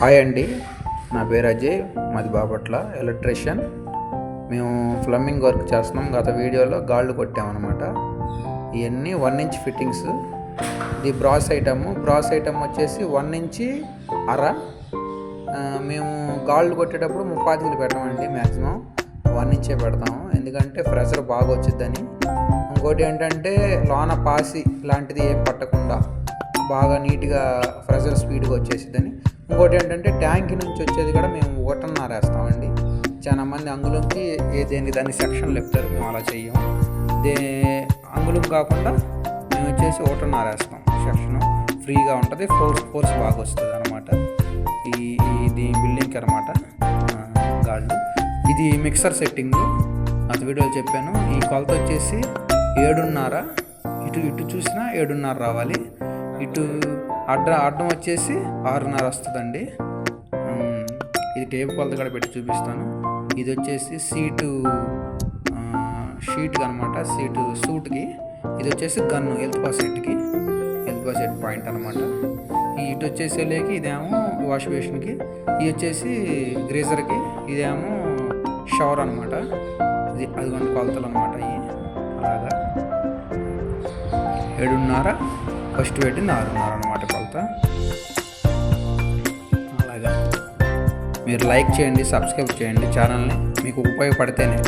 Hi అండి. నా పేరు అజయ్ మాది బాపట్ల. ఎలక్ట్రీషియన్. మేము ప్లంబింగ్ వర్క్ చేస్తున్నాం. గత వీడియోలో గాళ్ళు కొట్టామన్నమాట. ఇవన్నీ వన్ ఇంచ్ ఫిట్టింగ్స్. ఇది బ్రాస్ ఐటమ్. బ్రాస్ ఐటమ్ వచ్చేసి వన్ ఇంచి అర. మేము గాళ్ళు కొట్టేటప్పుడు ముప్పాతికలు పెట్టమండి మ్యాక్సిమం వన్ ఇంచే పెడతాము. ఎందుకంటే ప్రెషర్ బాగా వచ్చిద్దని. ఇంకోటి ఏంటంటే లోన పాసి లాంటిది ఏం పట్టకుండా బాగా నీట్గా ప్రెషర్ స్పీడ్గా వచ్చేసిద్దని. ఇంకోటి ఏంటంటే ట్యాంక్ నుంచి వచ్చేది కూడా మేము ఒకటన్నర వేస్తామండి. చాలా మంది అంగుళంకి ఏ దేని దాన్ని సెక్షన్ లెప్తారు మేము అలా చెయ్యం. దే అంగుళం కాకుండా మేము వచ్చేసి ఒకటన్నర వేస్తాం సెక్షన్. ఫ్రీగా ఉంటుంది ఫోర్స్ ఫోర్స్ బాగా వస్తుంది అనమాట ఈ ఇది బిల్డింగ్కి అనమాట గాళ్ళు ఇది మిక్సర్ సెట్టింగ్. అది వీడియోలో చెప్పాను ఈ కొలత వచ్చేసి ఏడున్నర. ఇటు ఇటు చూసినా ఏడున్నర రావాలి. ఇటు అడ్డ అడ్డం వచ్చేసి ఆరున్నర వస్తుందండి. ఇది టేపు కొలత కూడా పెట్టి చూపిస్తాను. ఇది వచ్చేసి సీటు షీట్కి అనమాట సీటు సూట్కి. ఇది వచ్చేసి గన్ను హెల్త్ సెట్కి. హెల్త్ సెట్ పాయింట్ అనమాట ఇటు వచ్చేసి లేకి ఇదేమో వాష్ బేషన్కి. ఇది వచ్చేసి గ్రేజర్కి. ఇదేమో షవర్ అనమాట ఇది అదిగోండి కొలతలు అనమాట ఇవి అలాగా. ఏడున్నర ఫస్ట్ పెట్టింది ఆరున్నర అనమాట కొలత అలాగా. మీరు లైక్ చేయండి సబ్స్క్రైబ్ చేయండి ఛానల్ని. మీకు ఉపయోగపడితేనే.